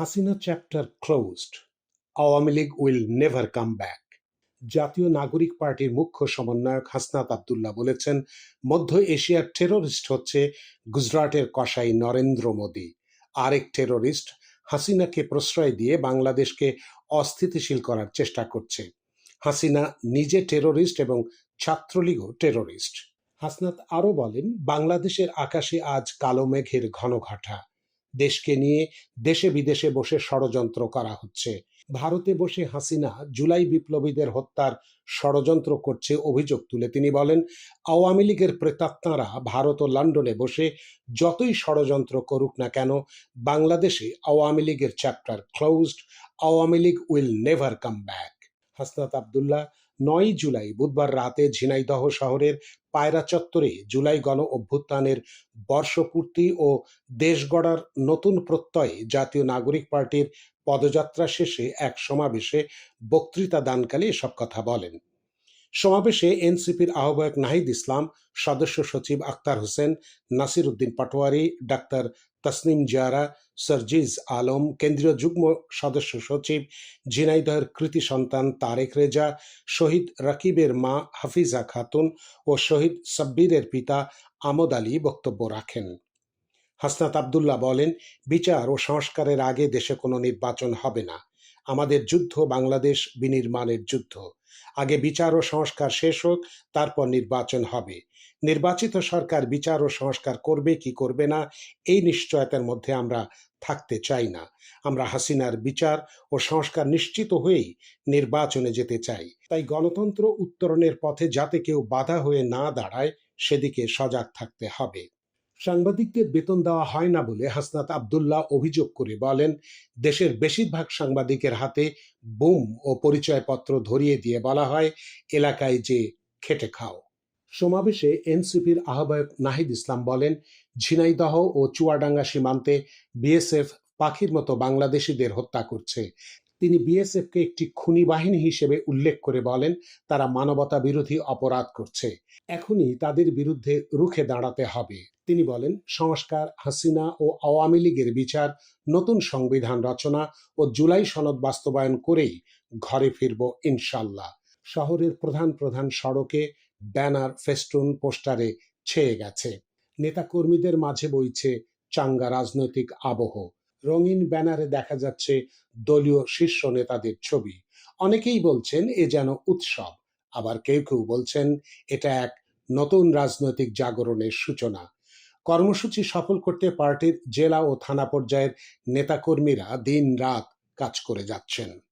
Hasina chapter closed Awami League will never come back জাতীয় নাগরিক পার্টির মুখ্য সমন্বয়ক হাসনাত আবদুল্লাহ বলেছেন, মধ্য এশিয়ার টেরোরিস্ট হচ্ছে গুজরাটের কসাই নরেন্দ্র মোদী। আরেক টেরোরিস্ট হাসিনাকে প্রশ্রয় দিয়ে বাংলাদেশকে অস্থিতিশীল করার চেষ্টা করছে। হাসিনা নিজে টেরোরিস্ট এবং ছাত্রলীগও টেরোরিস্ট হাসনাত আরও বলেন, বাংলাদেশের আকাশে আজ কালো মেঘের ঘন ঘটা দেশকে নিয়ে দেশে বিদেশে বসে ষড়যন্ত্র করা হচ্ছে। ভারতে বসে হাসিনা জুলাই বিপ্লবীদের হত্যার ষড়যন্ত্র করছে অভিযোগ তুলে তিনি বলেন, আওয়ামী লীগের প্রেতাত্মারা ভারত ও লন্ডনে বসে যতই ষড়যন্ত্র করুক না কেন, বাংলাদেশে আওয়ামী লীগের chapter closed Awami League will never come back. Hasnat Abdullah নয় জুলাই, বুধবার রাতে ঝিনাইদহ শহরের পায়রা চত্বরে জুলাই গণ অভ্যুত্থানের বর্ষপূর্তি ও দেশ গড়ার নতুন প্রত্যয়ে জাতীয় নাগরিক পার্টির পদযাত্রা শেষে এক সমাবেশে বক্তৃতা দানকালে এসব কথা বলেন। সমাবেশে এনসিপির আহ্বায়ক নাহিদ ইসলাম, সদস্য সচিব আক্তার হোসেন নাসির উদ্দিন পাটোয়ারি, ডাক্তার তসনিম জিয়ারা, সার্জিজ আলম, কেন্দ্রীয় যুগ্ম সদস্য সচিব ঝিনাইদহের কৃতি সন্তান তারেক রেজা, শহীদ রাকিবের মা হাফিজা খাতুন ও শহীদ সাব্বিরের পিতা আমদ আলী বক্তব্য রাখেন। হাসনাত আবদুল্লাহ বলেন, বিচার ও সংস্কারের আগে দেশে কোনো নির্বাচন হবে না। আমাদের যুদ্ধ বাংলাদেশ বিনির্মাণের যুদ্ধ। আগে বিচার ও সংস্কার শেষ হোক, তারপর নির্বাচন হবে। নির্বাচিত সরকার বিচার ও সংস্কার করবে কি করবে না, এই নিশ্চয়তার মধ্যে আমরা থাকতে চাই না। আমরা হাসিনার বিচার ও সংস্কার নিশ্চিত হয়েই নির্বাচনে যেতে চাই। তাই গণতন্ত্র উত্তরণের পথে যাতে কেউ বাধা হয়ে না দাঁড়ায়, সেদিকে সজাগ থাকতে হবে। সাংবাদিকদের বেতন দেওয়া হয় না বলে হাসনাত আবদুল্লাহ অভিযোগ করে বলেন, দেশের বেশিরভাগ সাংবাদিকের হাতে বুম ও পরিচয়পত্র ধরিয়ে দিয়ে বলা হয়, এলাকায় যে খেটে খাও। সমাবেশে এনসিপির আহ্বায়ক নাহিদ ইসলাম বলেন, ঝিনাইদহ ও চুয়াডাঙ্গা সীমান্তে বিএসএফ পাখির মতো বাংলাদেশিদের হত্যা করছে। তিনি বিএসএফকে একটি খুনি বাহিনী হিসেবে উল্লেখ করে বলেন, তারা মানবতা বিরোধী অপরাধ করছে। এখনই তাদের বিরুদ্ধে রুখে দাঁড়াতে হবে। তিনি বলেন, সংস্কার, হাসিনা ও আওয়ামী লীগের বিচার, নতুন সংবিধান রচনা ও জুলাই সনদ বাস্তবায়ন করেই ঘরে ফিরব ইনশাল্লাহ। শহরের প্রধান প্রধান সড়কে ব্যানার, ফেস্টুন, পোস্টারে ছেয়ে গেছে। নেতাকর্মীদের মাঝে বইছে চাঙ্গা রাজনৈতিক আবহ। রঙিন ব্যানারে দেখা যাচ্ছে দলীয় শীর্ষ নেতাদের ছবি। অনেকেই বলছেন, এ যেন উৎসব। আবার কেউ কেউ বলছেন, এটা এক নতুন রাজনৈতিক জাগরণের সূচনা। কর্মসূচি সফল করতে পার্টির জেলা ও থানা পর্যায়ের নেতাকর্মীরা দিন রাত কাজ করে যাচ্ছেন।